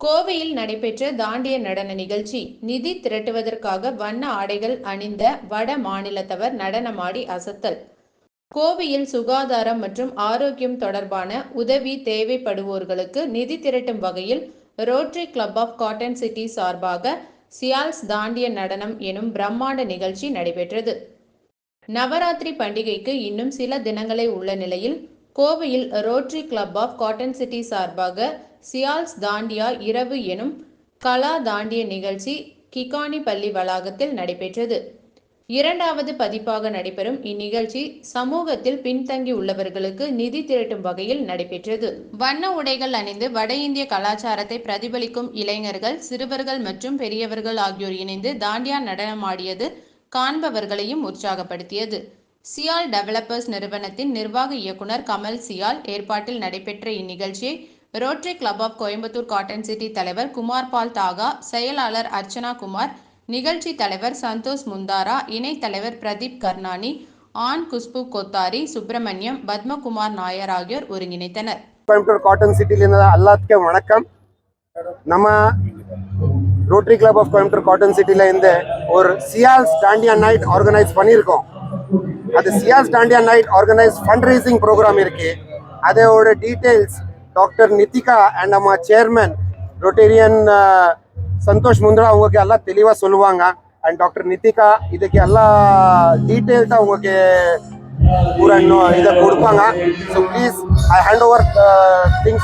கோவையில் நடைபெற்ற தாண்டிய நடன நிகழ்ச்சி நிதி திரட்டுவதற்காக வண்ண ஆடைகள் அணிந்த வட மாநிலத்தவர் நடனமாடி அசத்தல். கோவையில் சுகாதாரம் மற்றும் ஆரோக்கியம் தொடர்பான உதவி தேவைப்படுவோர்களுக்கு நிதி திரட்டும் வகையில் Rotary Club of Cotton City சார்பாக சியால்ஸ் தாண்டிய நடனம் எனும் பிரம்மாண்ட நிகழ்ச்சி நடைபெற்றது. நவராத்திரி பண்டிகைக்கு இன்னும் சில தினங்களே உள்ள நிலையில் கோவையில் Rotary Club of Cotton City சார்பாக சியால்ஸ் தாண்டியா இரவு எனும் கலா தாண்டிய நிகழ்ச்சி கிகானி பள்ளி வளாகத்தில் நடைபெற்றது. இரண்டாவது பதிப்பாக நடைபெறும் இந்நிகழ்ச்சி சமூகத்தில் பின்தங்கி உள்ளவர்களுக்கு நிதி திரட்டும் வகையில் நடைபெற்றது. வண்ண உடைகள் அணிந்து வட இந்திய கலாச்சாரத்தை பிரதிபலிக்கும் இளைஞர்கள் சிறுவர்கள் மற்றும் பெரியவர்கள் ஆகியோர் இணைந்து தாண்டியா நடனமாடியது காண்பவர்களையும் உற்சாகப்படுத்தியது. சியால் டெவலப்பர்ஸ் நிறுவனத்தின் நிர்வாக இயக்குனர் கமல் சியால் ஏற்பாட்டில் நடைபெற்ற இந்நிகழ்ச்சியை Rotary Club of Coimbatore Cotton City தலைவர் குமார் பால் தாகா செயலாளர் அர்ச்சனா குமார் நிகழ்ச்சி தலைவர் சந்தோஷ் முந்தாரா இணைத் தலைவர் பிரதீப் கர்னானி ஆண் குஷ்பு கொத்தாரி சுப்பிரமணியம் பத்மகுமார் நாயர் ஆகியோர் ஒருங்கிணைத்தனர். கோயம்புத்தூர் காட்டன் சிட்டியிலிருந்து எல்லாத்துக்கும் வணக்கம். நம்ம Rotary Club of Coimbatore Cotton சிட்டியில இருந்து ஒரு சியால்ஸ் டாண்டியா நைட் ஆர்கனைஸ் பண்ணியிருக்கோம். அது Siyals dandiya night organise fund raising programme இருக்கு. அதோட டீட்டெயில்ஸ் டாக்டர் நித்திகா அண்ட் நம்ம சேர்மன் ரொட்டேரியன் சந்தோஷ் முந்திரா உங்களுக்கு எல்லாம் தெளிவாக சொல்லுவாங்க அண்ட் டாக்டர் நித்திகா இதுக்கு எல்லா டீட்டெயில்ஸாக உங்களுக்கு பூரா இன்னும் இதை கொடுப்பாங்க so please I hand over things